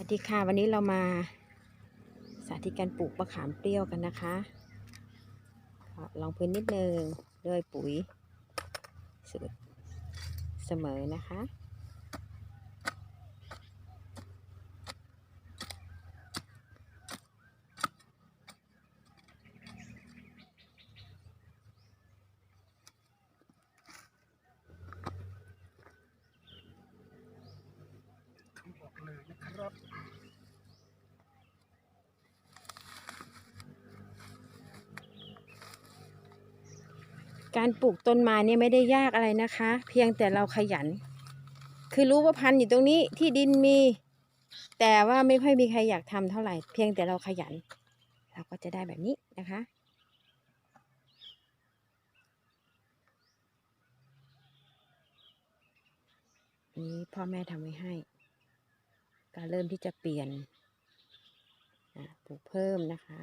วัสดีค่ะวันนี้เรามาสาธิตการปลูกมะขามเปรี้ยวกันนะคะ ลองพื้นนิดนึงด้วยปุ๋ยสูตรเสมอนะคะ บอกเลยนะ ครับการปลูกต้นไม้เนี่ยไม่ได้ยากอะไรนะคะ เพียงแต่เราขยัน คือรู้ว่าพันธุ์อยู่ตรงนี้ที่ดินมี แต่ว่าไม่ค่อยมีใครอยากทำเท่าไหร่ เพียงแต่เราขยัน เราก็จะได้แบบนี้นะคะ นี้พ่อแม่ทำไว้ให้ ก็เริ่มที่จะเปลี่ยนปลูกเพิ่มนะคะ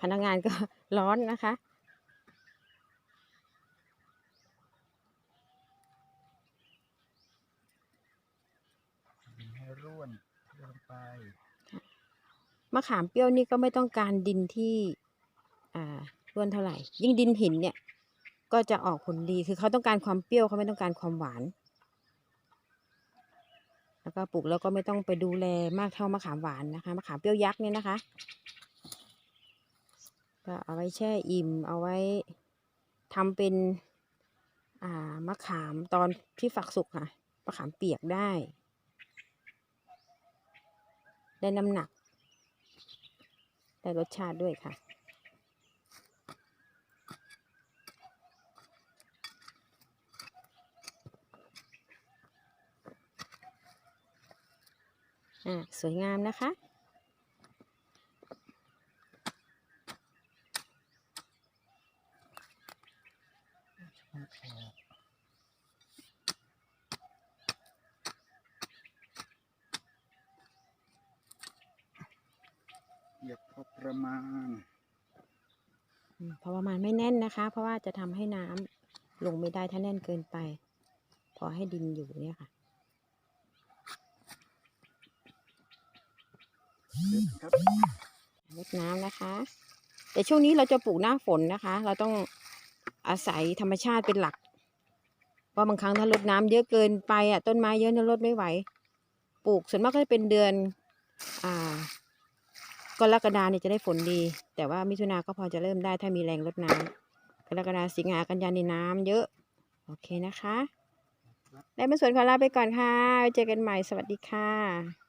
พนักงานก็ร้อนนะคะมีให้ร่วนลงไป มะขามเปรี้ยวนี่ก็ไม่ต้องการดินที่ อ่าร่วนเท่าไหร่ ยิ่งดินหินเนี่ย ก็จะออกผลดี คือเขาต้องการความเปรี้ยวเขาไม่ต้องการความหวาน แล้วก็ปลูกแล้วก็ไม่ต้องไปดูแลมากเท่ามะขามหวานนะคะ มะขามเปรี้ยวยักษ์เนี่ยนะคะ ก็เอาไว้แช่อิ่มเอาไว้ทำเป็นอ่ามะขามตอนที่ฝักสุกค่ะมะขามเปียกได้ ได้น้ำหนัก ได้รสชาติด้วยค่ะ อ่าสวยงามนะคะ เคเหยียบพอประมาณ อืมเพราะว่ามันไม่แน่นนะคะ เพราะว่าจะทำให้น้ำลงไม่ได้ถ้าแน่นเกินไป พอให้ดินอยู่เนี่ยค่ะเด็ดครับรดน้ำนะคะ แต่ช่วงนี้เราจะปลูกหน้าฝนนะคะ เราต้อง อาศัยธรรมชาติเป็นหลัก เพราะบางครั้งถ้ารดน้ำเยอะเกินไปอะต้นไม้เยอะเนี่ยรดไม่ไหว ปลูกส่วนมากก็จะเป็นเดือน อ่ากรกฎาเนี่ยจะได้ฝนดี แต่ว่ามิถุนาก็พอจะเริ่มได้ถ้ามีแรงรดน้ำกรกฎาสิงหากันยาในน้ำเยอะ โอเคนะคะได้มาสวนขอลาไปก่อนค่ะไว้เจอกันใหม่สวัสดีค่ะ